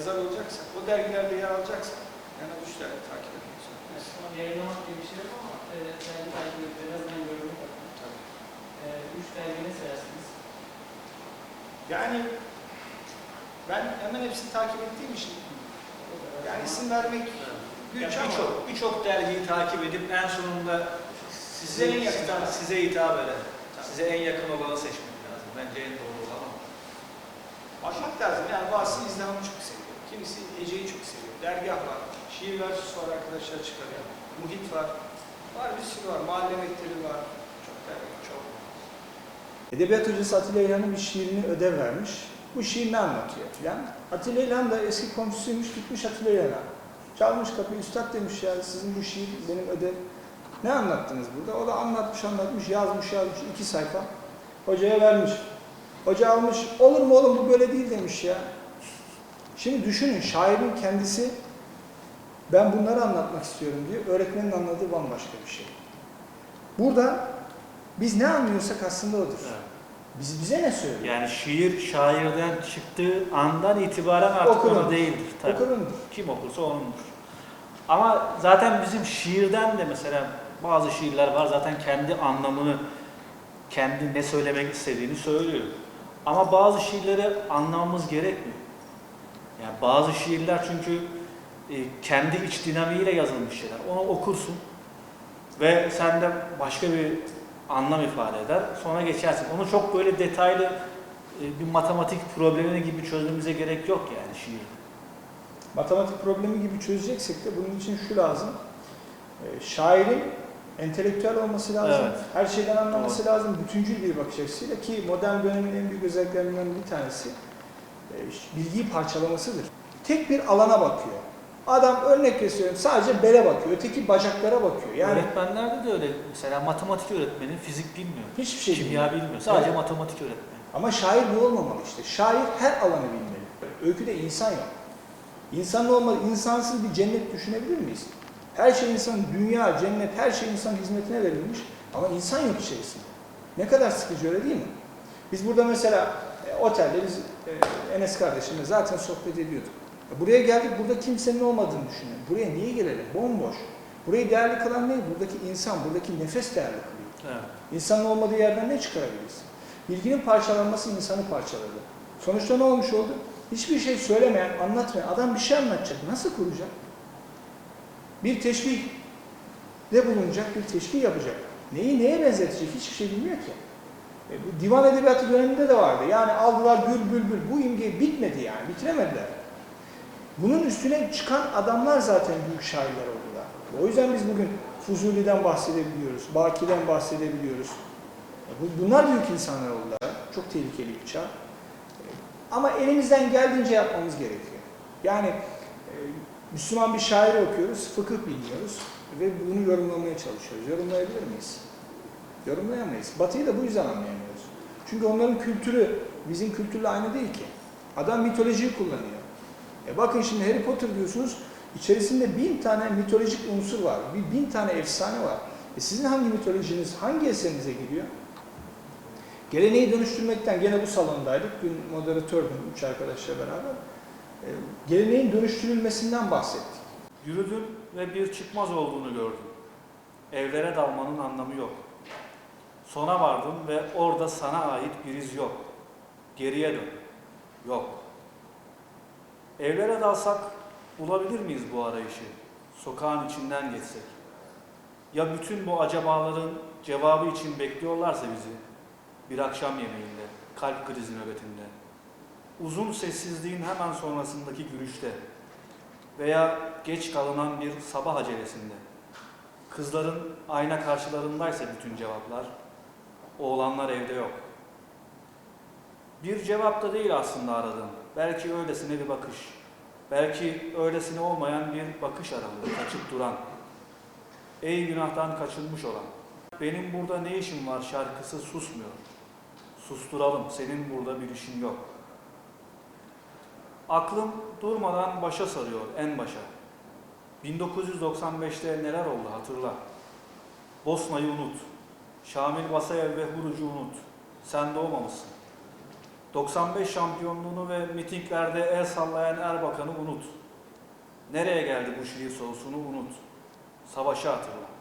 yazar olacaksak, o dergilerde yer alacaksak, yani üç dergi takip etmek zorundayız. Ama yayınlamak gibi bir şey yok ama e, dergi takip edip en azından yorum yapın. Tabii. E, üç dergi ne seversiniz? Yani ben hemen hepsini takip ettiğim için yani isim vermek güç Yani ama birçok birçok dergiyi takip edip en sonunda Size en yakın. size, size hitap eden, size en yakın olanı seçmek lazım. Bence en doğru olan o. bakmak lazım. Yani bazısı İzlam'ı çok seviyor. Kimisi Ece'yi çok seviyor. Dergah var. Şiir ver sonra arkadaşlar çıkarıyor. Muhit var. Var bir sürü var. Mahalle mekteli var. Çok dergi, çok. Edebiyat hocası Atilla İlhan'ın bir şiirini ödev vermiş. Bu şiir ne anlatıyor filan. Atilla İlhan da eski komşusuymuş gitmiş Atilla İlhan'a. Çalmış kapıyı üstad demiş ya sizin bu şiir benim ödev. Ne anlattınız burada? O da anlatmış anlatmış yazmış yazmış iki sayfa. Hocaya vermiş. Hoca almış olur mu oğlum bu böyle değil demiş ya. Şimdi düşünün şairin kendisi ben bunları anlatmak istiyorum diyor. Öğretmenin anladığı bambaşka bir şey. Burada biz ne anlıyorsak aslında odur. Biz bize ne söylüyor? Yani şiir şairden çıktığı andan itibaren artık Okurun. onu değildir. Tabii. Okurundur. Kim okursa onundur. Ama zaten bizim şiirden de mesela bazı şiirler var zaten kendi anlamını, kendi ne söylemek istediğini söylüyor. Ama bazı şiirleri anlamamız gerekmiyor. Yani bazı şiirler çünkü e, kendi iç dinamiğiyle yazılmış şeyler. Onu okursun ve sende başka bir anlam ifade eder. Sonra geçersin. Onu çok böyle detaylı e, bir matematik problemini gibi çözmemize gerek yok yani şiir. Matematik problemi gibi çözeceksek de bunun için şu lazım. Ee, şairin entelektüel olması lazım. Evet. Her şeyden anlaması lazım. Bütüncül bir bakış açısıyla ki modern dönemin en büyük özelliklerinden bir tanesi e, bilgiyi parçalamasıdır. Tek bir alana bakıyor. Adam örnek kesiyorum sadece bele bakıyor. Öteki bacaklara bakıyor. Yani Öğretmenlerde de öyle. Mesela matematik öğretmeni fizik bilmiyor. hiçbir şey Kimya bilmiyor. bilmiyor. Sadece Evet. matematik öğretmeni. Ama şair bu olmamalı işte. Şair her alanı bilmeli. Öyküde insan yok. İnsan olmalı. İnsansız bir cennet düşünebilir miyiz? Her şey insanın, dünya, cennet, her şey insanın hizmetine verilmiş. Ama insan yok içerisinde. Ne kadar sıkıcı öyle değil mi? Biz burada mesela e, otelde biz e, Enes kardeşimle zaten sohbet ediyorduk. E, Buraya geldik, burada kimsenin olmadığını düşünün. Buraya niye gelelim? Bomboş. Burayı değerli kılan ne? Buradaki insan, buradaki nefes değerli kılıyor. Evet. İnsanın olmadığı yerden ne çıkarabiliriz? Bilginin parçalanması insanı parçaladı. Sonuçta ne olmuş oldu? Hiçbir şey söylemeyen, anlatmayan adam bir şey anlatacak. Nasıl kuracak? Bir teşbih de bulunacak, bir teşbih yapacak. Neyi neye benzetecek hiçbir şey bilmiyor ki. E, divan edebiyatı döneminde de vardı. Yani aldılar gül bülbül. Bu imge bitmedi yani. Bitiremediler. Bunun üstüne çıkan adamlar zaten büyük şairler oldular. O yüzden biz bugün Fuzuli'den bahsedebiliyoruz, Baki'den bahsedebiliyoruz. E, bu- Bunlar büyük insanlar oldular. Çok tehlikeli bir çağ. E, Ama elimizden geldiğince yapmamız gerekiyor. Yani Müslüman bir şair okuyoruz, fıkıh bilmiyoruz ve bunu yorumlamaya çalışıyoruz. Yorumlayabilir miyiz? Yorumlayamayız. Batı'yı da bu yüzden anlayamıyoruz. Çünkü onların kültürü bizim kültürle aynı değil ki. Adam mitolojiyi kullanıyor. E bakın şimdi Harry Potter diyorsunuz, içerisinde bin tane mitolojik unsur var, bir bin tane efsane var. E sizin hangi mitolojiniz, hangi eserinize giriyor? Geleneği dönüştürmekten, gene bu salondaydık, dün moderatördüm üç arkadaşla beraber. E, geleneğin dönüştürülmesinden bahsettik. Yürüdüm ve bir çıkmaz olduğunu gördüm. Evlere dalmanın anlamı yok. Sona vardım ve orada sana ait bir iz yok. Geriye dön. Yok. Evlere dalsak bulabilir miyiz bu arayışı? Sokağın içinden geçsek. Ya bütün bu acabaların cevabı için bekliyorlarsa bizi bir akşam yemeğinde, kalp krizi nöbetinde, uzun sessizliğin hemen sonrasındaki gülüşte, veya geç kalınan bir sabah acelesinde. Kızların ayna karşılarındaysa bütün cevaplar, oğlanlar evde yok. Bir cevap da değil aslında aradığım. Belki öylesine bir bakış. Belki öylesine olmayan bir bakış aralığı, kaçıp duran. Ey günahtan kaçınmış olan. Benim burada ne işim var şarkısı susmuyor. Susturalım, senin burada bir işin yok. Aklım durmadan başa sarıyor en başa. 1995'te neler oldu hatırla. Bosna'yı unut. Şamil Basayev ve Huruc'u unut. Sen doğmamışsın. 95 şampiyonluğunu ve mitinglerde el sallayan Erbakan'ı unut. Nereye geldi bu şiir soğusunu unut. Savaşı hatırla.